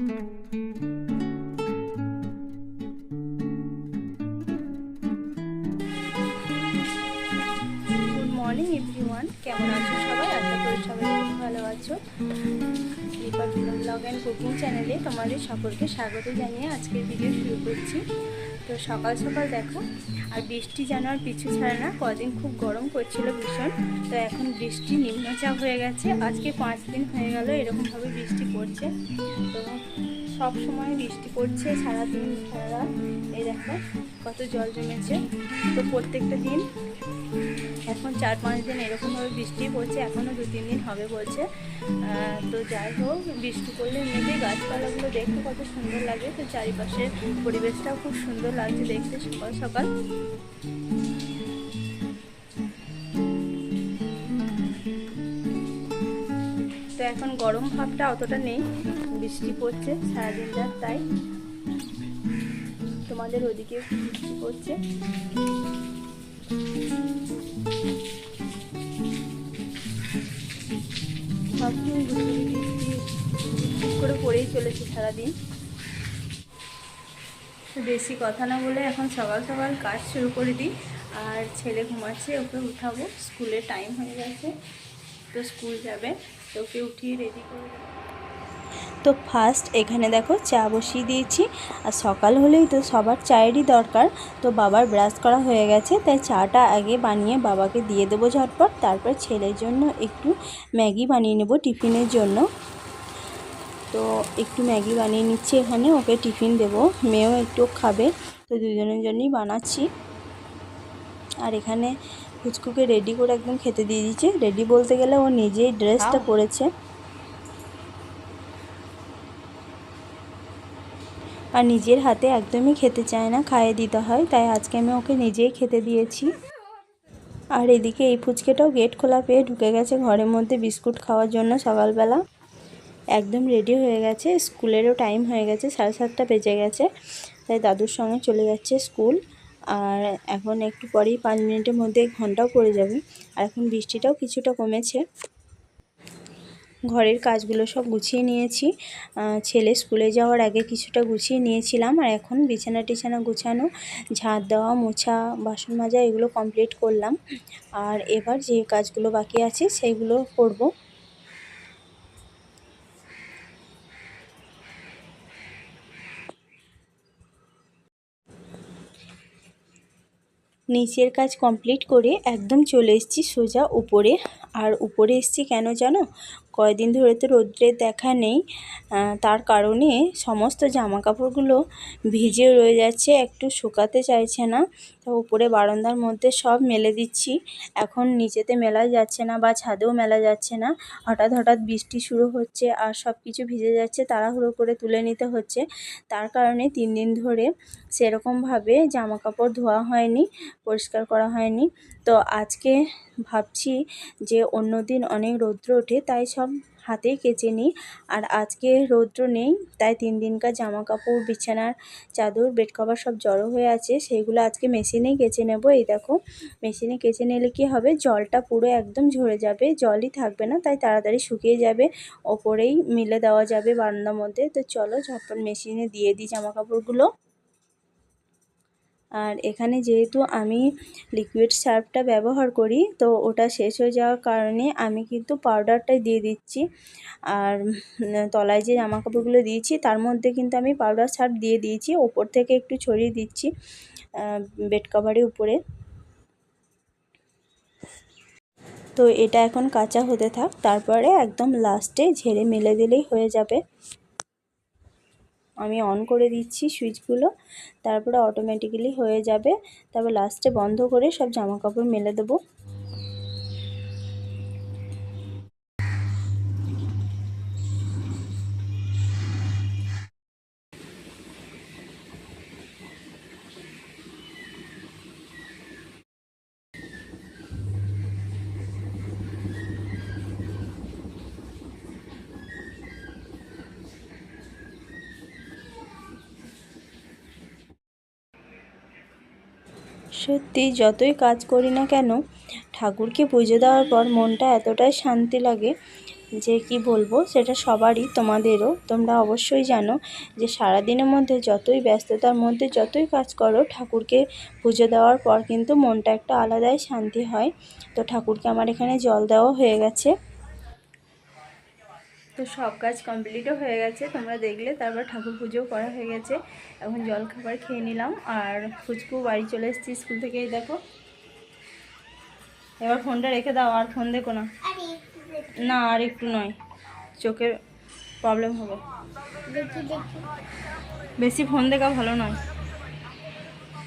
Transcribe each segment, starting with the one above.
Good morning everyone কেমন আছো সবাই? আশা করি সবাই খুব ভালো আছো। দীপা ব্লগ অ্যান্ড কুকিং চ্যানেলে তোমাদের সকলকে স্বাগত জানিয়ে আজকের ভিডিও শুরু করছি। তো সকাল সকাল দেখো, আর বৃষ্টি যেন আর পিছু ছাড়ে না, কদিন খুব গরম করছিল ভীষণ, তো এখন বৃষ্টি নিম্নচাপ হয়ে গেছে, আজকে পাঁচ দিন হয়ে গেল এরকমভাবে বৃষ্টি পড়ছে, তো সব সময় বৃষ্টি পড়ছে সারাদিন সারা এই দেখো কত জল জমেছে, তো প্রত্যেকটা দিন এখন চার পাঁচ দিন এরকমভাবে বৃষ্টি পড়ছে, এখনও দু তিন দিন হবে বলছে তো যাই হোক, বৃষ্টি পড়লে এমনিতেই গাছপালাগুলো দেখতে কত সুন্দর লাগে, তো চারিপাশের পরিবেশটাও খুব সুন্দর লাগছে দেখতে সকাল সকাল। তো এখন গরম ভাবটা অতটা নেই, বৃষ্টি পড়ছে সারাদিন রাত তাই। তোমাদের ওদিকে বৃষ্টি পড়ছে। ঠিক করে পড়েই চলেছে সারাদিন। বেশি কথা না বলে এখন সকাল সকাল কাজ শুরু করে দিই। আর ছেলে ঘুমাচ্ছে, ওকে উঠাবো। স্কুলে টাইম হয়ে গেছে, তো স্কুল যাবে। তো ওকে উঠিয়ে রেডি করে তো ফার্স্ট এখানে দেখো চা বসিয়ে দিয়েছি। আর সকাল হলেই তো সবার চায়েরই দরকার। তো বাবার ব্রাশ করা হয়ে গেছে, তাই চাটা আগে বানিয়ে বাবাকে দিয়ে দেবো ঝটপট। তারপর ছেলের জন্য একটু ম্যাগি বানিয়ে নেব টিফিনের জন্য। তো একটু ম্যাগি বানিয়ে নিচ্ছি এখানে ওকে টিফিন দেব। মেয়েও একটু খাবে তো দুজনের জন্যই বানাচ্ছি। আর এখানে ফুচকুকে রেডি করে একদম খেতে দিয়ে দিচ্ছে রেডি বলতে গেলে ও নিজেই ড্রেসটা পরেছে। আর নিজের হাতে একদমই খেতে চায় না খাইয়ে দিতে হয় তাই আজকে আমি ওকে নিজেই খেতে দিয়েছি। আর এদিকে এই ফুচকেটাও গেট খোলা পেয়ে ঢুকে গেছে ঘরের মধ্যে বিস্কুট খাওয়ার জন্য সকালবেলা। একদম রেডি হয়ে গেছে। স্কুলেরও টাইম হয়ে গেছে, সাড়ে সাতটা বেজে গেছে। তাই দাদুর সঙ্গে চলে যাচ্ছে স্কুল। আর এখন একটু পরেই পাঁচ মিনিটের মধ্যে ঘন্টাও পড়ে যাবে। আর এখন বৃষ্টিটাও কিছুটা কমেছে। ঘরের কাজগুলো সব গুছিয়ে নিয়েছি। ছেলে স্কুলে যাওয়ার আগে কিছুটা গুছিয়ে নিয়েছিলাম। আর এখন বিছানা টিছানা গুছানো, ঝাঁট দেওয়া, মোছা, বাসন মাজা, এগুলো কমপ্লিট করলাম। আর এবার যে কাজগুলো বাকি আছে, সেইগুলো করব। নিচের কাজ কমপ্লিট করে একদম চলে এসেছি সোজা উপরে। আর উপরে এসেছি কেন জানো? কয়দিন ধরে তো রোদ্রের দেখা নেই তার কারণে সমস্ত জামা কাপড়গুলো ভিজে রয়ে যাচ্ছে, একটু শুকাতে চাইছে না। তো উপরে বারান্দার মধ্যে সব মেলে দিচ্ছি। এখন নিচেতে মেলা যাচ্ছে না বা ছাদেও মেলা যাচ্ছে না। হঠাৎ হঠাৎ বৃষ্টি শুরু হচ্ছে আর সব কিছু ভিজে যাচ্ছে, তাড়াহুড়ো করে তুলে নিতে হচ্ছে। তার কারণে তিন দিন ধরে সেরকমভাবে জামা কাপড় ধোয়া হয়নি, পরিষ্কার করা হয়নি। তো আজকে ভাবছি যে অন্য দিন অনেক রৌদ্র ওঠে, তাই সব হাতেই কেচে নিই। আর আজকে রৌদ্র নেই, তাই তিন দিনকার জামা কাপড় বিছানার চাদর বেড কভার সব জড়ো হয়ে আছে। সেইগুলো আজকে মেশিনেই কেচে নেব, এই দেখো। মেশিনে কেচে নিলে কি হবে? জলটা পুরো একদম ঝরে যাবে, জলই থাকবে না, তাই তাড়াতাড়ি শুকিয়ে যাবে। ওপরেই মিলে দেওয়া যাবে বারান্দার মধ্যে। তো চলো ঝটপট মেশিনে দিয়ে দিই জামা কাপড়গুলো আর এখানে যেহেতু আমি লিকুইড সার্ফটা ব্যবহার করি, তো ওটা শেষ হয়ে যাওয়ার কারণে আমি কিন্তু পাউডারটাই দিয়ে দিচ্ছি। আর তলায় যে জামা কাপড়গুলো দিয়েছি, তার মধ্যে কিন্তু আমি পাউডার সার্ফ দিয়ে দিয়েছি। ওপর থেকে একটু ছড়িয়ে দিচ্ছি বেড কভারের উপরে। তো এটা এখন কাঁচা হতে থাক, তারপরে একদম লাস্টে ঝেড়ে মেলে দিলেই হয়ে যাবে। আমি অন করে দিচ্ছি সুইচগুলো, তারপরে অটোমেটিক্যালি হয়ে যাবে। তারপর লাস্টে বন্ধ করে সব জামা কাপড় মেলে দেবো। সত্যি যতই কাজ করি না কেন, ঠাকুরকে পুজো দেওয়ার পর মনটা এতটাই শান্তি লাগে যে কি বলব, সেটা সবারই, তোমাদেরও। তোমরা অবশ্যই জানো যে সারাদিনের মধ্যে যতই ব্যস্ততার মধ্যে যতই কাজ করো, ঠাকুরকে পুজো দেওয়ার পর কিন্তু মনটা একটা আলাদাই শান্তি হয়। তো ঠাকুরকে আমার এখানে জল দেওয়া হয়ে গেছে। তো সব কাজ কমপ্লিটও হয়ে গেছে, তোমরা দেখলে, তারপর ঠাকুর পুজোও করা হয়ে গেছে। এখন জল খাবার খেয়ে নিলাম, আর ফুচকু বাড়ি চলে এসেছি স্কুল থেকেই, দেখো। এবার ফোনটা রেখে দাও, আর ফোন দেখো না। না, আর একটু নয়, চোখের প্রবলেম হবে। বেশি ফোন দেখা ভালো নয়।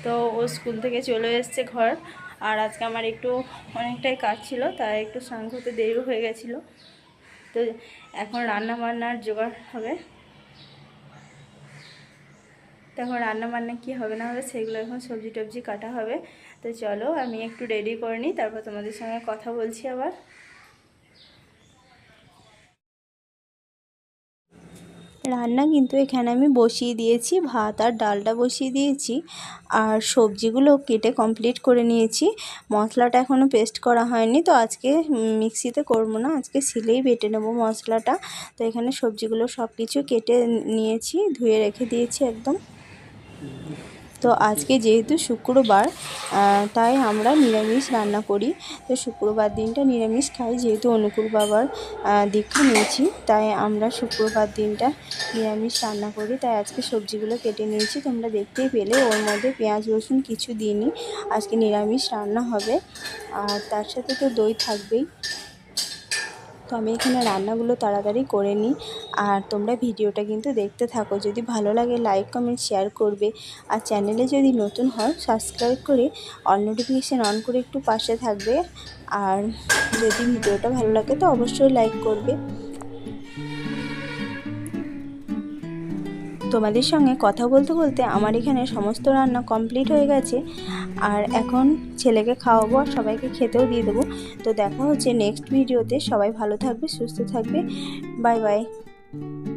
তো ও স্কুল থেকে চলে এসছে ঘর, আর আজকে আমার একটু অনেকটাই কাজ ছিল, তাই একটু স্নান করতে দেরিও হয়ে গেছিল। তো এখন রান্না বান্নার জোগাড় হবে। তো এখন রান্না বান্না কী হবে না হবে সেগুলো এখন সবজি টবজি কাটা হবে। তো চলো আমি একটু রেডি করে নিই, তারপর তোমাদের সঙ্গে কথা বলছি আবার। রান্না কিন্তু এখানে আমি বসিয়ে দিয়েছি, ভাত আর ডালটা বসিয়ে দিয়েছি আর সবজিগুলো কেটে কমপ্লিট করে নিয়েছি। মশলাটা এখনও পেস্ট করা হয়নি, তো আজকে মিক্সিতে করব না, আজকে সিলেই বেটে নেব মশলাটা। তো এখানে সবজিগুলো সব কিছু কেটে নিয়েছি, ধুয়ে রেখে দিয়েছি একদম। তো আজকে যেহেতু শুক্রবার তাই আমরা নিরামিষ রান্না করি। তো শুক্রবার দিনটা নিরামিষ খাই, যেহেতু অনুকূল বাবার দীক্ষা নিয়েছি, তাই আমরা শুক্রবার দিনটা নিরামিষ রান্না করি। তাই আজকে সবজিগুলো কেটে নিয়েছি, তোমরা দেখতেই পেলে, ওর মধ্যে পেঁয়াজ, রসুন কিছু দিইনি। আজকে নিরামিষ রান্না হবে, আর তার সাথে তো দই থাকবেই। তো আমি এখানে রান্নাগুলো তাড়াতাড়ি করে নিই। আর তোমরা ভিডিওটা কিন্তু দেখতে থাকো। যদি ভালো লাগে লাইক কমেন্ট শেয়ার করবে। আর চ্যানেলে যদি নতুন হয় সাবস্ক্রাইব করে অল নোটিফিকেশান অন করে একটু পাশে থাকবে। আর যদি ভিডিওটা ভালো লাগে, তো অবশ্যই লাইক করবে। তোমাদের সঙ্গে কথা বলতে বলতে আমার এখানে সমস্ত রান্না কমপ্লিট হয়ে গেছে। আর এখন ছেলেকে খাওয়াবো আর সবাইকে খেতেও দিয়ে দেবো। তো দেখা হচ্ছে নেক্সট ভিডিওতে সবাই ভালো থাকবে, সুস্থ থাকবে। Bye bye Thank you.